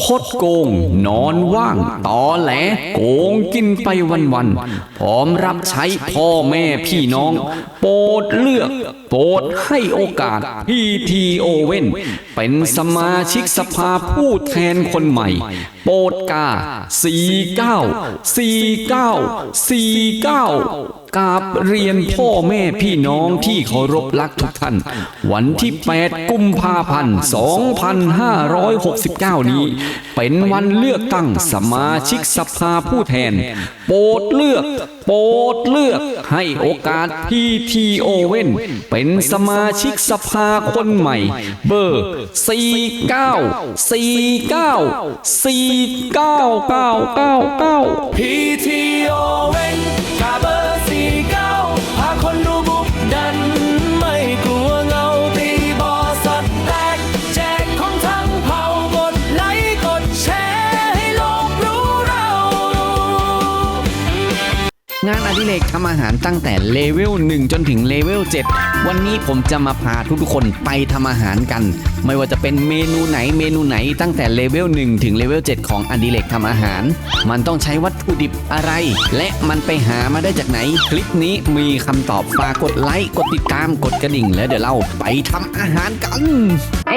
โคตรโกง นอนว่าง ตอแหล โกงกินไปวันๆพร้อมรับใช้พ่อแม่พี่น้อง โปรดเลือก โปรดให้โอกาสพีทีโอเว่นเป็นสมาชิกสภาผู้แทนคนใหม่ โปรดกา 49 49 49 กราบเรียนพ่อแม่พี่น้องที่เคารพรักทุกท่าน วันที่ 8 กุมภาพันธ์ 2569 นี้ เป็นวันเลือกตั้งสมาชิกสภาผู้แทน โปรดเลือก โปรดเลือกให้โอกาสพีทีโอเว่นเป็นสมาชิกสภาคนใหม่ เบอร์ 49 49 4999พีทีโอเว่นกาเบอร์ ดิเรกทำอาหารตั้งแต่เลเวล 1 จนถึงเลเวล 7 วันนี้ผมจะมาพาทุกๆคนไปทำอาหารกัน ไม่ว่าจะเป็นเมนูไหนเมนูไหนตั้งแต่เลเวล 1 ถึงเลเวล 7 ของอดิเรกทำอาหาร มันต้องใช้วัตถุดิบอะไร และมันไปหามาได้จากไหน คลิปนี้มีคำตอบฝากกดไลค์กดติดตามกดกระดิ่งแล้วเดี๋ยวเราไปทำอาหารกัน ไอ้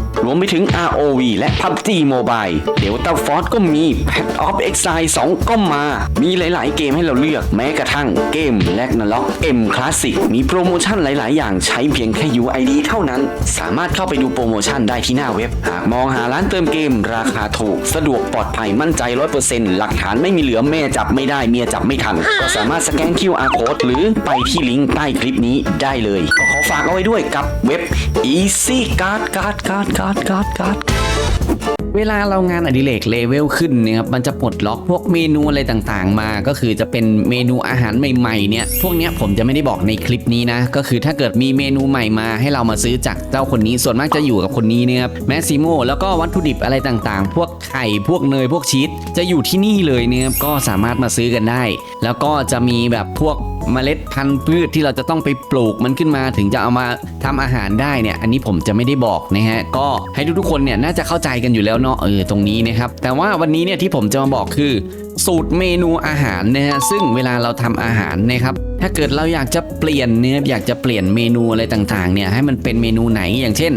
รวมไปถึง ROV และ PUBG Mobile Delta Force ก็มี Path of Exile 2 ก็มา มีหลาย ๆ เกมให้เราเลือกแม้กระทั่งเกม l a g n a r o k M Classic มีโปรโมชั่นหลาย ๆ อย่างใช้เพียงแค่ UID เท่านั้น สามารถเข้าไปดูโปรโมชั่นได้ที่หน้าเว็บ หากมองหาร้านเติมเกม ราคาถูก สะดวกปลอดภัยมั่นใจ 100%หลักฐานไม่มีเหลือแม่จับไม่ได้เมียจับไม่ทัน ก็สามารถสแกน QR Code หรือไปที่ลิงก์ใต้คลิปนี้ได้เลยก็ขอฝากเอาไว้ด้วยกับเว็บ Easy Card Card Card Card Card Card เวลาเรางานอดิเรกเลเวลขึ้นเนี่ยครับมันจะปลดล็อกพวกเมนูอะไรต่างๆ มา ก็คือจะเป็นเมนูอาหารใหม่ๆเนี่ยพวกเนี้ยผมจะไม่ได้บอกในคลิปนี้นะ ก็คือถ้าเกิดมีเมนูใหม่มาให้เรามาซื้อจากเจ้าคนนี้ส่วนมากจะอยู่กับคนนี้เนี่ยครับแมสซิโมแล้วก็วัตถุดิบอะไรต่างๆ พวกไข่พวกเนยพวกชีสจะอยู่ที่นี่เลยเนี่ยครับก็สามารถมาซื้อกันได้ แล้วก็จะมีแบบพวกเมล็ดพันธุ์พืชที่เราจะต้องไปปลูกมันขึ้นมาถึงจะเอามาทำอาหารได้เนี่ย อันนี้ผมจะไม่ได้บอกนะฮะ ก็ให้ทุกๆคนเนี่ยน่าจะเข้าใจกันอยู่แล้วเนาะเออตรงนี้นะครับ แต่ว่าวันนี้เนี่ยที่ผมจะมาบอกคือ สูตรเมนูอาหารนะฮะซึ่งเวลาเราทำอาหารนะครับถ้าเกิดเราอยากจะเปลี่ยนเนี่ยอยากจะเปลี่ยนเมนูอะไรต่างๆเนี่ยให้มันเป็นเมนูไหนอย่างเช่น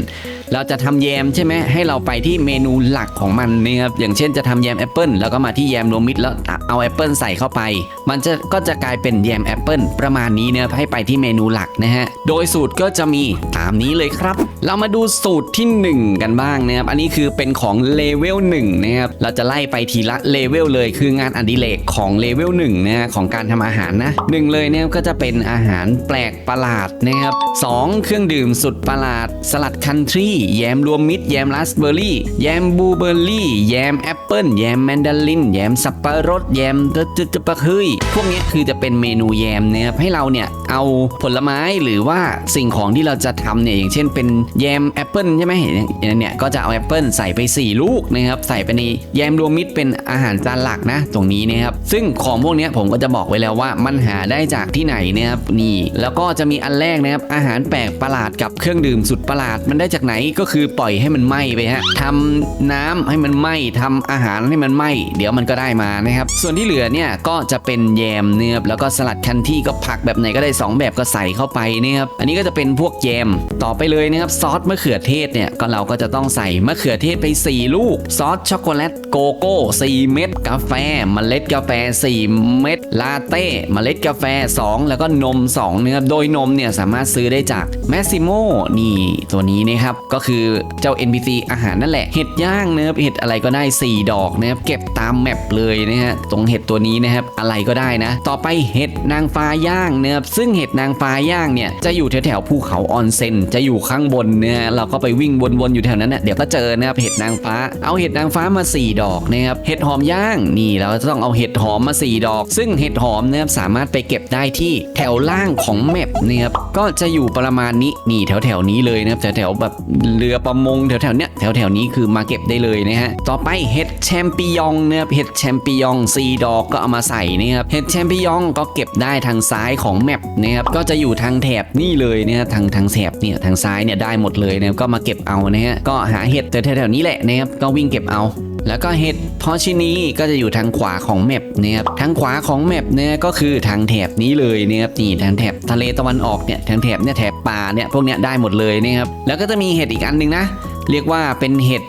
เราจะทำแยมใช่ไหมให้เราไปที่เมนูหลักของมันนะครับอย่างเช่นจะทำแยมแอปเปิลแล้วก็มาที่แยมรวมมิตรแล้วเอาแอปเปิลใส่เข้าไป มันจะก็จะกลายเป็นแยมแอปเปิลประมาณนี้นะครับให้ไปที่เมนูหลักนะฮะโดยสูตรก็จะมีตามนี้เลยครับ เรามาดูสูตรที่ 1 กันบ้างนะครับอันนี้คือเป็นของเลเวล1นะครับเราจะไล่ไปทีละเลเวลเลยคืองานอดิเรกของเลเวล1นะฮะของการทำอาหารนะหนึ่งเลยเนี่ยก็จะเป็นอาหารแปลกประหลาดนะครับสองเครื่องดื่มสุดประหลาดสลัดคันทรีแยมรวมมิตร แยมราสเบอร์รี่ แยมบลูเบอร์รี่ แยมแอป เปิลแยมแมนดารินแยมสับปะรดแยมตะตะตะปะเฮ้ยพวกนี้คือจะเป็นเมนูแยมนะครับให้เราเนี่ยเอาผลไม้หรือว่าสิ่งของที่เราจะทำเนี่ยอย่างเช่นเป็นแยมแอปเปิลใช่ไหมอย่างเนี่ยก็จะเอาแอปเปิลใส่ไป 4 ลูกนะครับใส่ไปในแยมรวมมิตรเป็นอาหารจานหลักนะ ตรงนี้นะครับซึ่งของพวกนี้ผมก็จะบอกไว้แล้วว่ามันหาได้จากที่ไหนนะครับนี่แล้วก็จะมีอันแรกนะครับอาหารแปลกประหลาดกับเครื่องดื่มสุดประหลาดมันได้จากไหนก็คือปล่อยให้มันไหม้ไปฮะทำน้ำให้มันไหม้ทำอาหารให้มันไหม้เดี๋ยวมันก็ได้มานะครับ ส่วนที่เหลือเนี่ยก็จะเป็นแยมเนื้อแล้วก็สลัดคันที่ก็ผักแบบไหนก็ได้ 2 แบบก็ใส่เข้าไปนะครับอันนี้ก็จะเป็นพวกแยมต่อไปเลยนะครับซอสมะเขือเทศเนี่ยก็เราก็จะต้องใส่มะเขือเทศไป 4 ลูก ซอสช็อกโกแลตโกโก้4เม็ดกาแฟเมล็ดกาแฟ 4 เม็ดลาเต้เมล็ดกาแฟ 2 แล้วก็นม2นะครับโดยนมเนี่ยสามารถซื้อได้จากแมสซิโมนี่ตัวนี้นะครับก็คือเจ้า NPC อาหารนั่นแหละเห็ดย่างเนื้อเห็ดอะไรก็ได้ 4 4 ดอกนะครับเก็บตามแมปเลยนะฮะตรงเห็ดตัวนี้นะครับอะไรก็ได้นะ ต่อไปเห็ดนางฟ้าย่างนะครับซึ่งเห็ดนางฟ้าย่างเนี่ยจะอยู่แถวๆภูเขาออนเซนจะอยู่ข้างบนเนี่ยเราก็ไปวิ่งวนๆอยู่แถวนั้นนะเดี๋ยวก็เจอนะครับเห็ดนางฟ้า เอาเห็ดนางฟ้ามา 4 ดอกนะครับเห็ดหอมย่างนี่เราจะต้องเอาเห็ดหอมมา 4 ดอก ซึ่งเห็ดหอมนะครับสามารถไปเก็บได้ที่แถวล่างของแมปนะครับก็จะอยู่ประมาณนี้นี่แถวแถวๆนี้เลยนะครับแถวแถวๆแบบเรือประมงแถวแถวๆเนี้ยแถวแถวๆนี้คือมาเก็บได้เลยนะฮะต่อไปเห็ดแชมปิยองเนะครับเห็ดแชมปิยอง4ดอกก็เอามาใส่นะครับเห็ดแชมปิยองก็เก็บได้ทางซ้ายของแมปนะครับก็จะอยู่ทางแถบนี่เลยเนะครับทางทางแถบเนี่ยทางซ้ายเนี่ยได้หมดเลยนะครับก็มาเก็บเอานะฮะก็หาเห็ดแถวๆนี้แหละนะครับก็วิ่งเก็บเอาแล้วก็เห็ดพอชินีก็จะอยู่ทางขวาของแมปนะครับทางขวาของแมปเนี่ยก็คือทางแถบนี้เลยนะครับนี่ทางแถบทะเลตะวันออกเนี่ยทางแถบเนี่ยแถบป่าเนี่ยพวกเนี้ยได้หมดเลยนะครับแล้วก็จะมีเห็ดอีกอันหนึ่งนะ เรียกว่าเป็นเห็ด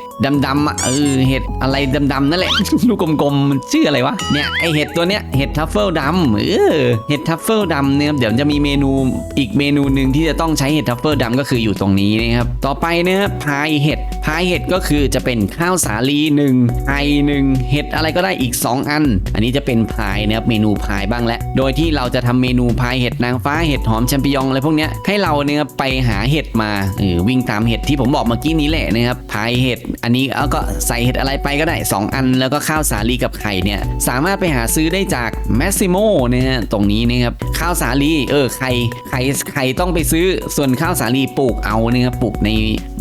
ดำๆอะเออเห็ดอะไรดำๆนั่นแหละ ลูกกลมๆมันชื่ออะไรวะเนี่ยไอเห็ดตัวเนี้ยเห็ดทัฟเฟิลดำเออเห็ดทัฟเฟิลดำเนี่ยเดี๋ยวจะมีเมนูอีกเมนูหนึ่งที่จะต้องใช้เห็ดทัฟเฟิลดำก็คืออยู่ตรงนี้นะครับต่อไปนะครับพายเห็ด พายเห็ดก็คือจะเป็นข้าวสาลีหนึ่งไอหนึ่งเห็ดอะไรก็ได้อีก 2 อัน อันนี้จะเป็นพายนะครับเมนูพายบ้างแล้วโดยที่เราจะทำเมนูพายเห็ดนางฟ้าเห็ดหอมแชมปิญองอะไรพวกเนี้ยให้เราเนี่ยไปหาเห็ดมาเออวิ่งตามเห็ดที่ผมบอกเมื่อกี้นี้แหละนะครับพายเห็ดอันนี้เอาก็ใส่เห็ดอะไรไปก็ได้ 2 อัน แล้วก็ข้าวสาลีกับไข่เนี่ยสามารถไปหาซื้อได้จากแมสซิโมนะฮะตรงนี้นะครับข้าวสาลีเออไข่ไข่ไข่ต้องไปซื้อส่วนข้าวสาลีปลูกเอานะครับปลูกใน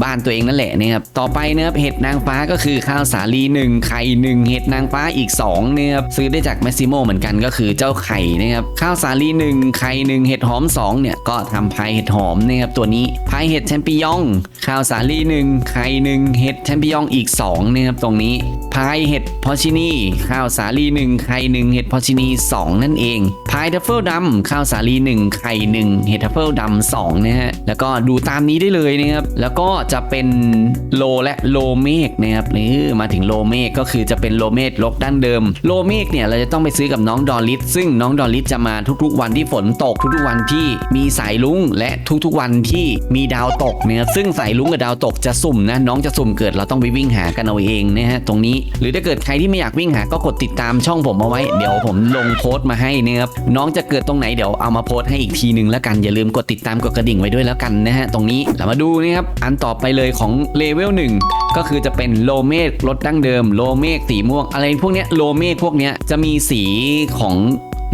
บ้านตัวเองนั่นแหละนะครับต่อไปนะครับเห็ดนางฟ้าก็คือข้าวสาลีหนึ่งไข่หนึ่งเห็ดนางฟ้าอีก2นะครับซื้อได้จากแมสซิโมเหมือนกันก็คือเจ้าไข่นะครับข้าวสาลีหนึ่งไข่หนึ่งเห็ดหอม2เนี่ยก็ทำพายเห็ดหอมนะครับตัวนี้พายเห็ดแชมปิญอง ข้าวสาลีหนึ่งไข่หนึ่งเห็ดแชมปิญองอีก2นะครับตรงนี้พายเห็ดพอชินีข้าวสาลีหนึ่งไข่หนึ่งเห็ดพอชินี2 นั่นเองพายทัฟเฟิลดำข้าวสาลีหนึ่งไข่หนึ่งเห็ดทัฟเฟิลดำสองนะฮะแล้วก็ดูตามนี้ได้เลยนะครับแล้วก็จะเป็นโลและโลเมกนะครับหรือมาถึงโลเมกก็คือจะเป็นโลเมกลกดั้งเดิม โลเมกเนี่ยเราจะต้องไปซื้อกับน้องดอลลิสซึ่งน้องดอลลิสจะมาทุกๆ วันที่ฝนตก ทุกๆวันที่มีสายลุ้งและทุกๆวันที่มีดาวตกเนี่ยซึ่งสายลุ้งกับดาวตกจะสุ่มนะน้องจะสุ่มเกิดเราต้องไปวิ่งหากันเอาเองนะฮะตรงนี้ หรือถ้าเกิดใครที่ไม่อยากวิ่งหาก็กดติดตามช่องผมเอาไว้ เดี๋ยวผมลงโพสต์มาให้นะครับน้องจะเกิดตรงไหนเดี๋ยวเอามาโพสต์ให้อีกทีหนึ่งแล้วกันอย่าลืมกดติดตามกดกระดิ่งไว้ด้วยแล้วกันนะฮะตรงนี้เรามาดูนะครับอันต่อไปเลยของเลเวล1ก็คือจะเป็นโลเมกรถดั้งเดิม โลเมกสีม่วง อะไรพวกเนี้ยโลเมกพวกเนี้ยจะมีสีของ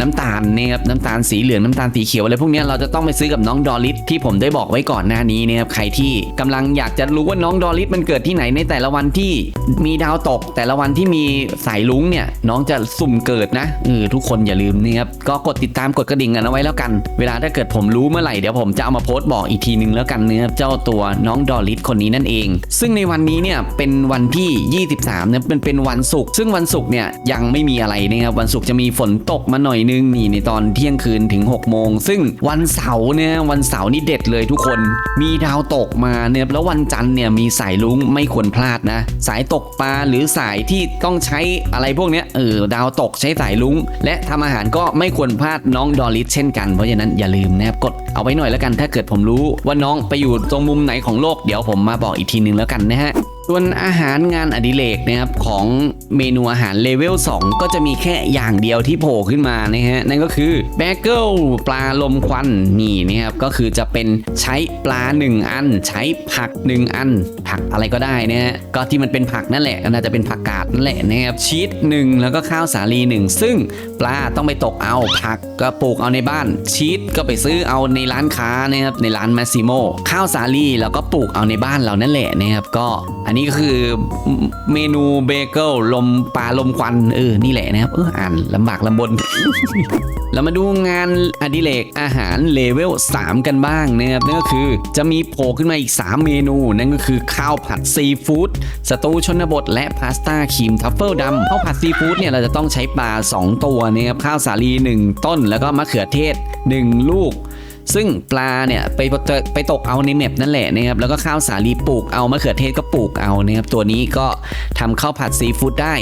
น้ำตาลเนี่ยครับน้ำตาลสีเหลืองน้ำตาลสีเขียวอะไรพวกนี้เราจะต้องไปซื้อกับน้องดอลลิสที่ผมได้บอกไว้ก่อนหน้านี้นะครับใครที่กำลังอยากจะรู้ว่าน้องดอลลิสมันเกิดที่ไหนในแต่ละวันที่มีดาวตก แต่ละวันที่มีสายลุ้งเนี่ยน้องจะสุ่มเกิดนะเออทุกคนอย่าลืมนะครับก็กดติดตามกดกระดิ่งกันเอาไว้แล้วกัน เวลาถ้าเกิดผมรู้เมื่อไหร่เดี๋ยวผมจะเอามาโพสต์บอกอีกทีนึงแล้วกันนะครับเจ้าตัวน้องดอลลิสคนนี้นั่นเอง ซึ่งในวันนี้เนี่ยเป็นวันที่ 23เนี่ยเป็นเป็นวันศุกร์ซึ่งวันศุกร์เนี่ยยังไม่มีอะไรนะครับวันศุกร์จะมีฝนตกมาหน่อยนึงนี่ในตอนเที่ยงคืนถึง 6 โมง ซึ่งวันเสาร์เนี่ยวันเสาร์นี่เด็ดเลยทุกคน มีดาวตกมาเนี่ยแล้ววันจันทร์เนี่ยมีสายลุ้งไม่ควรพลาดนะ สายตกปลาหรือสายที่ต้องใช้อะไรพวกเนี้ยเออดาวตกใช้สายลุ้ง และทำอาหารก็ไม่ควรพลาดน้องดอลลิสเช่นกันเพราะฉะนั้นอย่าลืมนะครับกดเอาไว้หน่อยแล้วกันถ้าเกิดผมรู้ว่าน้องไปอยู่ตรงมุมไหนของโลกเดี๋ยวผมมาบอกอีกทีนึงแล้วกันนะฮะ ส่วนอาหารงานอดิเรกนะครับของเมนูอาหารเลเวล2 ก็จะมีแค่อย่างเดียวที่โผล่ขึ้นมานะฮะนั่นก็คือแบเกิลปลาลมควันนี่นะครับก็คือจะเป็นใช้ปลา 1 อัน ใช้ผัก 1 อัน ผักอะไรก็ได้นะฮะก็ที่มันเป็นผักนั่นแหละน่าจะเป็นผักกาดนั่นแหละนะครับชีสหนึ่งแล้วก็ข้าวสาลีหนึ่งซึ่งปลาต้องไปตกเอาผักก็ปลูกเอาในบ้านชีสก็ไปซื้อเอาในร้านค้านะครับในร้านมาซิโมข้าวสาลีแล้วก็ปลูกเอาในบ้านเรานั่นแหละนะครับก็อันนี้ก็คือเมนูเบเกิลลมปลาลมควันเออนี่แหละนะครับเอออ่านลำบากลำบน เรามาดูงานอดิเรกอาหารเลเวล 3 กันบ้างนะครับนั่นก็คือจะมีโผล่ขึ้นมาอีก 3 เมนูนั่นก็คือข้าวผัดซีฟู้ดสตูชนบท และพาสต้าครีมทัฟเฟิลดำข้าวผัดซีฟู้ดเนี่ยเราจะต้องใช้ปลา 2 ตัวนะครับข้าวสาลี 1 ต้น แล้วก็มะเขือเทศ 1 ลูก ซึ่งปลาเนี่ยไปไปตกเอาในเมปนั่นแหละนะครับแล้วก็ข้าวสาลีปลูกเอามะเขือเทศก็ปลูกเอานะครับตัวนี้ก็ทำข้าวผัดซีฟู้ดได้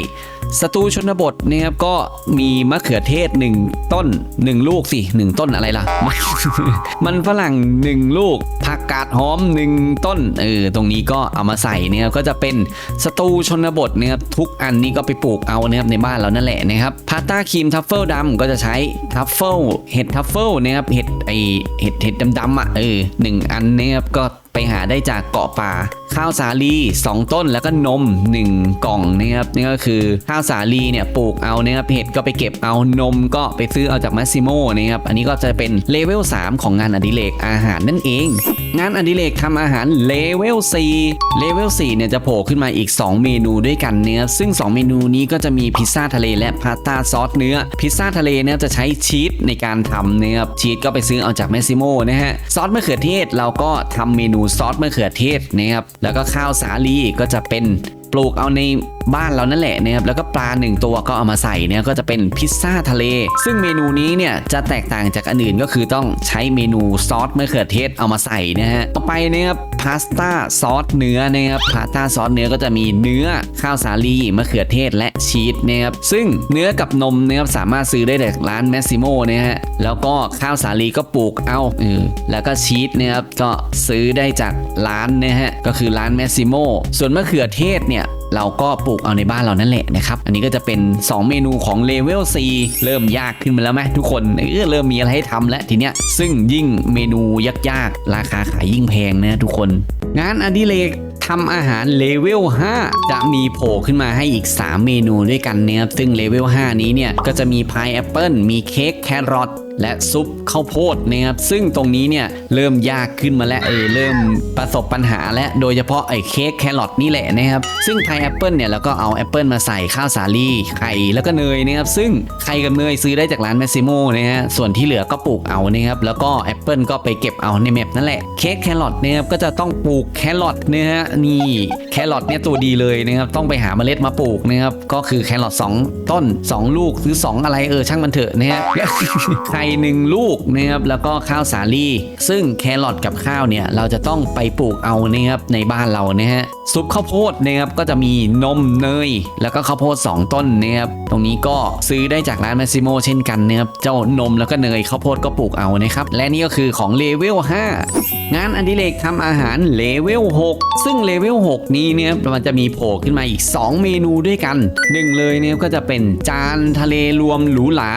สตูชนบทนะครับก็มีมะเขือเทศ 1 ต้น 1 ลูกสิ 1 ต้นอะไรล่ะ มันฝรั่ง 1 ลูกผักกาดหอม 1 ต้นเออตรงนี้ก็เอามาใส่นะครับก็จะเป็นสตูชนบทนะครับทุกอันนี้ก็ไปปลูกเอานะครับในบ้านเรานั่นแหละนะครับพาสต้าครีมทัฟเฟิลดำก็จะใช้ทัฟเฟิลเห็ดทัฟเฟิลนะครับเห็ดไอเห็ดเห็ดดำๆอะเออหนึ่งอันนะครับก็ไปหาได้จากเกาะป่า ข้าวสาลี 2 ต้นแล้วก็นม 1 กล่องนะครับนี่ก็คือข้าวสาลีเนี่ยปลูกเอานะครับเห็ดก็ไปเก็บเอานมก็ไปซื้อเอาจากมัสซิโมนะครับอันนี้ก็จะเป็นเลเวล3ของงานอดิเรกอาหารนั่นเอง งานอดิเรกทำอาหารเลเวล4เลเวล4เนี่ยจะโผล่ขึ้นมาอีก 2 เมนูด้วยกันนะครับซึ่ง 2 เมนูนี้ก็จะมีพิซซ่าทะเลและพาสต้าซอสเนื้อ พิซซ่าทะเลเนี่ยจะใช้ชีสในการทำนะครับชีสก็ไปซื้อเอาจากแมสซิโมนะฮะซอสมะเขือเทศเราก็ทำเมนููซอสมะเขือเทศนะครับแล้วก็ข้าวสาลีก็จะเป็น ปลูกเอาในบ้านเรานั่นแหละนะครับแล้วก็ปลาหนึ่งตัวก็เอามาใส่เนี่ยก็จะเป็นพิซซ่าทะเล ซึ่งเมนูนี้เนี่ยจะแตกต่างจากอันอื่นก็คือต้องใช้เมนูซอสมะเขือเทศเอามาใส่นะฮะต่อไปนะครับพาสต้าซอสเนื้อนะครับพาสต้าซอสเนื้อก็จะมีเนื้อข้าวสาลีมะเขือเทศและชีสนะครับซึ่งเนื้อกับนมนะครับสามารถซื้อได้จากร้านแมสซิโมนะฮะแล้วก็ข้าวสาลีก็ปลูกเอาเออแล้วก็ชีสนะครับก็ซื้อได้จากร้านนะฮะก็คือร้านแมสซิโมส่วนมะเขือเทศเนี่ย เราก็ปลูกเอาในบ้านเรานั่นแหละนะครับ อันนี้ก็จะเป็น 2 เมนูของเลเวล4เริ่มยากขึ้นมาแล้วไหมทุกคนเออเริ่มมีอะไรให้ทำแล้วทีเนี้ยซึ่งยิ่งเมนูยากๆ ราคาขายยิ่งแพงนะทุกคน งานอดิเรกทำอาหารเลเวล 5 จะมีโผล่ขึ้นมาให้อีก 3 เมนูด้วยกันนะครับซึ่งเลเวล 5 นี้เนี่ยก็จะมีพายแอปเปิลมีเค้กแครอท และซุปข้าวโพดนะครับซึ่งตรงนี้เนี่ยเริ่มยากขึ้นมาแล้วเออเริ่มประสบปัญหาและโดยเฉพาะไอ้เค้กแครอทนี่แหละนะครับซึ่งพายแอปเปิลเนี่ยเราก็เอาแอปเปิลมาใส่ข้าวสาลีไข่แล้วก็เนยนะครับซึ่งไข่กับเนยซื้อได้จากร้านแมสซิโมนะฮะส่วนที่เหลือก็ปลูกเอานะครับแล้วก็แอปเปิลก็ไปเก็บเอาในแมปนั่นแหละเค้กแครอทนะครับก็จะต้องปลูกแครอทนะฮะนี่แครอทเนี่ยตัวดีเลยนะครับต้องไปหาเมล็ดมาปลูกนะครับก็คือแครอทสองต้นสองลูกหรือสองอะไรเออช่างมันเถอะนะฮะไข่หนึ่งลูกนะครับแล้วก็ข้าวสาลีซึ่งแครอทกับข้าวเนี่ยเราจะต้องไปปลูกเอานะครับในบ้านเรานะฮะซุปข้าวโพดนะครับก็จะมีนมเนย แล้วก็ข้าวโพด 2 ต้นนะครับตรงนี้ก็ซื้อได้จากร้านแมซิโมเช่นกันนะครับเจ้านมแล้วก็เนยข้าวโพดก็ปลูกเอานะครับและนี่ก็คือของเลเวล5งานอดิเรกทำอาหารเลเวล6ซึ่งเลเวล6นี้เนี่ยมันจะมีโผล่ขึ้นมาอีก 2 เมนูด้วยกันหนึ่งเลยเนี่ยก็จะเป็นจานทะเลรวมหรูหรา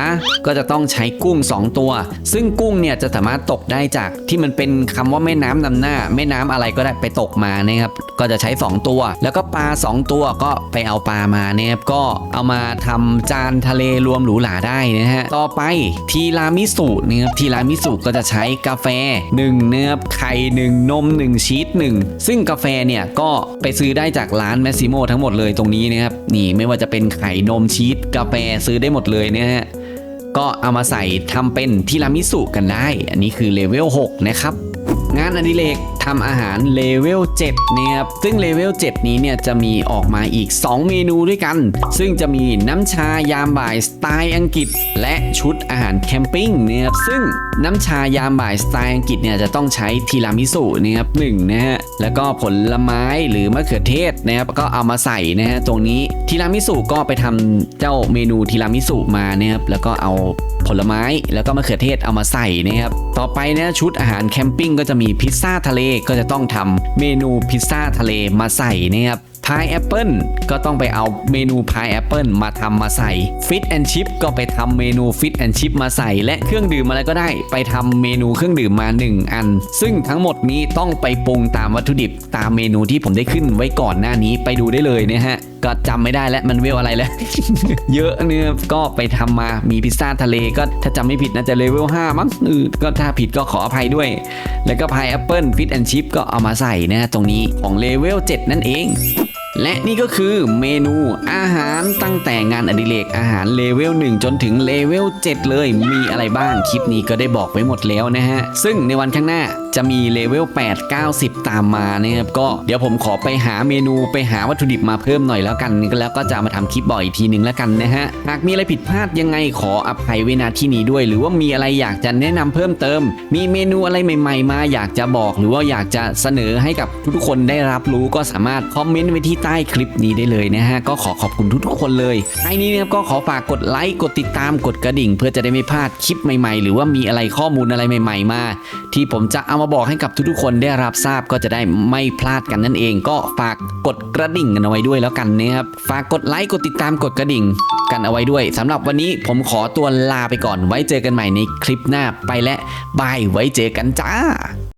ก็จะต้องใช้กุ้ง2 ตัว ซึ่งกุ้งเนี่ยจะสามารถตกได้จากที่มันเป็นคำว่าแม่น้ำนำหน้า แม่น้ำอะไรก็ได้ไปตกมานะครับก็จะใช้ 2 ตัว แล้วก็ปลา 2 ตัวก็ไปเอาปลามานะครับก็เอามาทำจานทะเลรวมหรูหราได้นะฮะต่อไปทีรามิสุนะครับทีรามิสุก็จะใช้กาแฟ1นะครับไข่1นม 1 ชีส1 ซึ่งกาแฟเนี่ยก็ไปซื้อได้จากร้านแมสซิโมทั้งหมดเลยตรงนี้นะครับนี่ไม่ว่าจะเป็นไข่นมชีสกาแฟซื้อได้หมดเลยนะฮะ ก็เอามาใส่ทำเป็นทีรามิสุกันได้ อันนี้คือเลเวล6นะครับ งานอดิเรก ทำอาหารเลเวล7เนี่ยครับซึ่งเลเวล7นี้เนี่ยจะมีออกมาอีก 2 เมนูด้วยกัน ซึ่งจะมีน้ำชายามบ่ายสไตล์อังกฤษ และชุดอาหารแคมปิ้งเนี่ยครับซึ่งน้ำชายามบ่ายสไตล์อังกฤษเนี่ยจะต้องใช้ทีรามิสุเนี่ยครับหนึ่งนะฮะแล้วก็ผลไม้หรือมะเขือเทศนะครับก็เอามาใส่นะฮะตรงนี้ทีรามิสุก็ไปทำเจ้าเมนูทีรามิสุมานะครับแล้วก็เอาผลไม้แล้วก็มะเขือเทศเอามาใส่นะครับต่อไปนะชุดอาหารแคมปิ้งก็จะมีพิซซ่าทะเลก็จะต้องทำเมนูพิซซ่าทะเลมาใส่นะครับ พายแอปเปิลก็ต้องไปเอาเมนูพายแอปเปิลมาทำมาใส่ฟิตแอนชิพก็ไปทำเมนูฟิตแอนชิพมาใส่ และเครื่องดื่มอะไรก็ได้ ไปทำเมนูเครื่องดื่มมา 1 อัน ซึ่งทั้งหมดนี้ต้องไปปรุงตามวัตถุดิบตามเมนูที่ผมได้ขึ้นไว้ก่อนหน้านี้ไปดูได้เลยนะฮะก็จำไม่ได้แล้วมันเวลอะไรแล้ว เยอะเนี่ยก็ไปทำมามีพิซซ่าทะเลก็ถ้าจำไม่ผิดน่าจะเลเวล5มั้งเออก็ถ้าผิดก็ขออภัยด้วย แล้วก็พายแอปเปิลฟิตแอนชิพก็เอามาใส่นะตรงนี้ของเลเวล7นั่นเอง และนี่ก็คือเมนูอาหารตั้งแต่งานอดิเรกอาหารเลเวล1 จนถึงเลเวล7เลยมีอะไรบ้างคลิปนี้ก็ได้บอกไว้หมดแล้วนะฮะ ซึ่งในวันข้างหน้า จะมีเลเวล8 90 ตามมานะครับก็เดี๋ยวผมขอไปหาเมนูไปหาวัตถุดิบมาเพิ่มหน่อยแล้วกันแล้วก็จะมาทำคลิปบ่อยอีกทีหนึ่งแล้วกันนะฮะหากมีอะไรผิดพลาดยังไงขออภัยไว้ณที่นี้ด้วย หรือว่ามีอะไรอยากจะแนะนำเพิ่มเติม มีเมนูอะไรใหม่ ๆ มาอยากจะบอกหรือว่าอยากจะเสนอให้กับทุกๆคนได้รับรู้ก็สามารถคอมเมนต์ไว้ที่ใต้คลิปนี้ได้เลยนะฮะก็ขอขอบคุณทุกๆคนเลยไอ้นี้นะครับก็ขอฝากกดไลค์กดติดตามกดกระดิ่ง เพื่อจะได้ไม่พลาดคลิปใหม่ ๆ หรือว่ามีอะไรข้อมูลอะไรใหม่ ๆ มา ที่ผมจะเอามาบอกให้กับทุกๆคนได้รับทราบก็จะได้ไม่พลาดกันนั่นเอง ก็ฝากกดกระดิ่งกันเอาไว้ด้วยแล้วกันนะครับฝากกดไลค์กดติดตามกดกระดิ่งกันเอาไว้ด้วยสำหรับวันนี้ผมขอตัวลาไปก่อนไว้เจอกันใหม่ในคลิปหน้าไปและบายไว้เจอกันจ้า